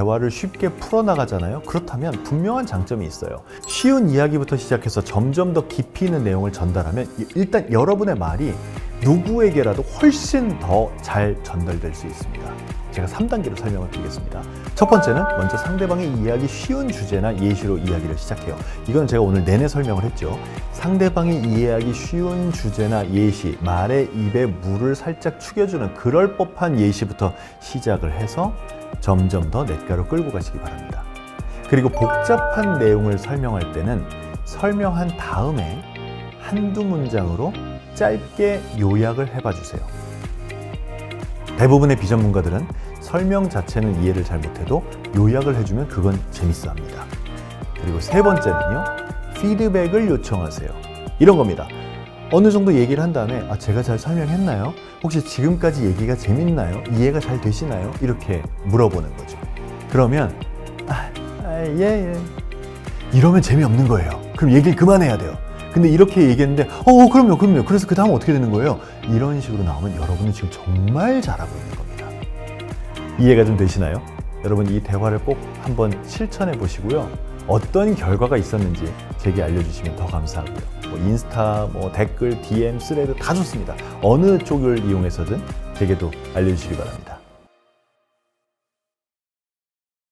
대화를 쉽게 풀어나가잖아요. 그렇다면 분명한 장점이 있어요. 쉬운 이야기부터 시작해서 점점 더 깊이 있는 내용을 전달하면 일단 여러분의 말이 누구에게라도 훨씬 더 잘 전달될 수 있습니다. 제가 3단계로 설명을 드리겠습니다. 첫 번째는 먼저 상대방이 이해하기 쉬운 주제나 예시로 이야기를 시작해요. 이건 제가 오늘 내내 설명을 했죠. 상대방이 이해하기 쉬운 주제나 예시, 말의 입에 물을 살짝 축여주는 그럴 법한 예시부터 시작을 해서 점점 더 냇가로 끌고 가시기 바랍니다. 그리고 복잡한 내용을 설명할 때는 설명한 다음에 한두 문장으로 짧게 요약을 해봐 주세요. 대부분의 비전문가들은 설명 자체는 이해를 잘 못해도 요약을 해주면 그건 재밌어 합니다. 그리고 세 번째는요, 피드백을 요청하세요. 이런 겁니다. 어느 정도 얘기를 한 다음에, 아, 제가 잘 설명했나요? 혹시 지금까지 얘기가 재밌나요? 이해가 잘 되시나요? 이렇게 물어보는 거죠. 그러면, 아, 아, 예, 예. 이러면 재미없는 거예요. 그럼 얘기를 그만해야 돼요. 근데 이렇게 얘기했는데, 어, 그럼요, 그럼요. 그래서 그 다음 어떻게 되는 거예요? 이런 식으로 나오면 여러분은 지금 정말 잘하고 있는 겁니다. 이해가 좀 되시나요? 여러분 이 대화를 꼭 한번 실천해 보시고요. 어떤 결과가 있었는지 제게 알려주시면 더 감사하고요. 뭐 인스타, 뭐 댓글, DM, 스레드 다 좋습니다. 어느 쪽을 이용해서든 제게도 알려주시기 바랍니다.